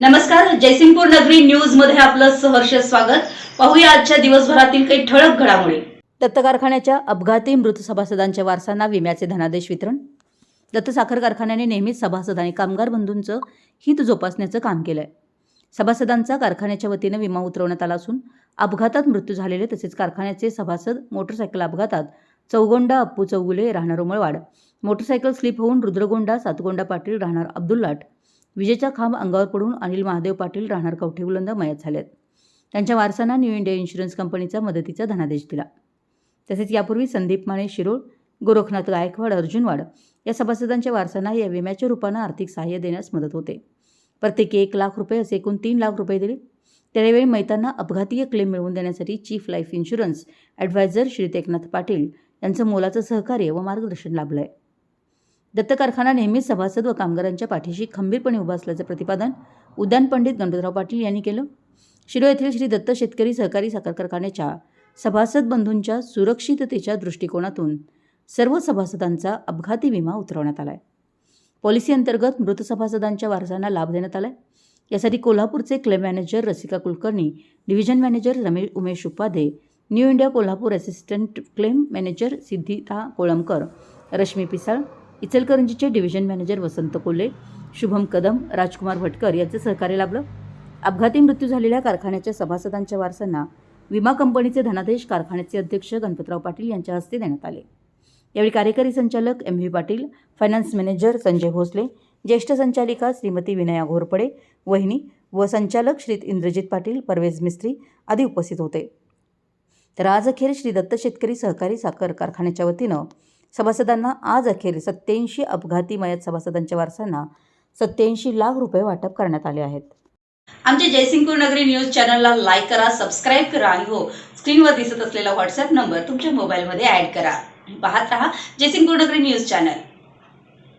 नमस्कार जयसिंगपूर नगरी न्यूजमध्ये आपलं सहर्ष स्वागत. पाहूया आजच्या दिवसभरातील काही ठळक घडामोडी. दत्त कारखान्याच्या अपघाती मृत सभासदांच्या वारसांना विम्याचे धनादेश वितरण. दत्त साखर कारखान्याने नेहमीच सभासद आणि कामगार बंधूंचं हित जोपासण्याचं काम केलंय. सभासदांचा कारखान्याच्या वतीनं विमा उतरवण्यात आला असून अपघातात मृत्यू झालेले तसेच कारखान्याचे सभासद मोटरसायकल अपघातात चौगोंडा अप्पू चौगुले राहणार उमळवाड. मोटरसायकल स्लिप होऊन रुद्रगोंडा सातगोंडा पाटील राहणार अब्दुल्लाट. विजेचा खांब अंगावर पडून अनिल महादेव पाटील राहणार कवठे उलंद मयत झालेत. त्यांच्या वारसांना न्यू इंडिया इन्शुरन्स कंपनीचा मदतीचा धनादेश दिला. तसेच यापूर्वी संदीप माने शिरोळ गोरखनाथ गायकवाड अर्जुनवाड या सभासदांच्या वारसांना या विम्याच्या रूपानं आर्थिक सहाय्य देण्यास मदत होते. प्रत्येकी एक लाख रुपये असे एकूण तीन लाख रुपये दिले. त्यावेळी मैतांना अपघातीय क्लेम मिळवून देण्यासाठी chief life insurance advisor Shri Eknath Patil यांचं मोलाचं सहकार्य व मार्गदर्शन लाभलं आहे दत्त कारखाना नेहमीच सभासद व कामगारांच्या पाठीशी खंबीरपणे उभा असल्याचं प्रतिपादन उद्यान पंडित गणपतराव पाटील यांनी केलं. शिरो येथील श्री दत्त शेतकरी सहकारी साखर कारखान्याच्या सभासद बंधूंच्या सुरक्षिततेच्या दृष्टिकोनातून सर्व सभासदांचा अपघाती विमा उतरवण्यात आला आहे पॉलिसी अंतर्गत मृत सभासदांच्या वारसांना लाभ देण्यात आला आहे यासाठी कोल्हापूरचे claim manager Rasika Kulkarni division manager Ramesh Umesh Upadhye New India Kolhapur assistant claim manager Siddhita Kolambkar Rashmi Pisal इचलकरंजीचे division manager Vasant Kolhe Shubham Kadam Rajkumar Bhatkar यांचं सहकार्य लाभलं. अपघाती मृत्यू झालेल्या कारखान्याच्या सभासदांच्या वारसांना विमा कंपनीचे धनादेश कारखान्याचे अध्यक्ष गणपतराव पाटील यांच्या हस्ते देण्यात आले. यावेळी कार्यकारी संचालक M V Patil finance manager Sanjay Bhosale ज्येष्ठ संचालिका श्रीमती विनया घोरपडे वहिनी व संचालक श्री इंद्रजित पाटील परवेज मिस्त्री आदी उपस्थित होते. तर आज अखेर श्री दत्त शेतकरी सहकारी साखर कारखान्याच्या वतीनं सभासदांना आज अखेर सत्याऐंशी अपघाती मयत सभासदांच्या वारसांना सत्याऐंशी लाख रुपये वाटप करण्यात आले आहेत. आमच्या जयसिंगपूर नगरी न्यूज चॅनलला लाईक करा सबस्क्राईब करा आणि हो स्क्रीनवर दिसत असलेला व्हॉट्सअप नंबर तुमच्या मोबाईलमध्ये ॲड करा. पाहत राहा जयसिंगपूर नगरी न्यूज चॅनल.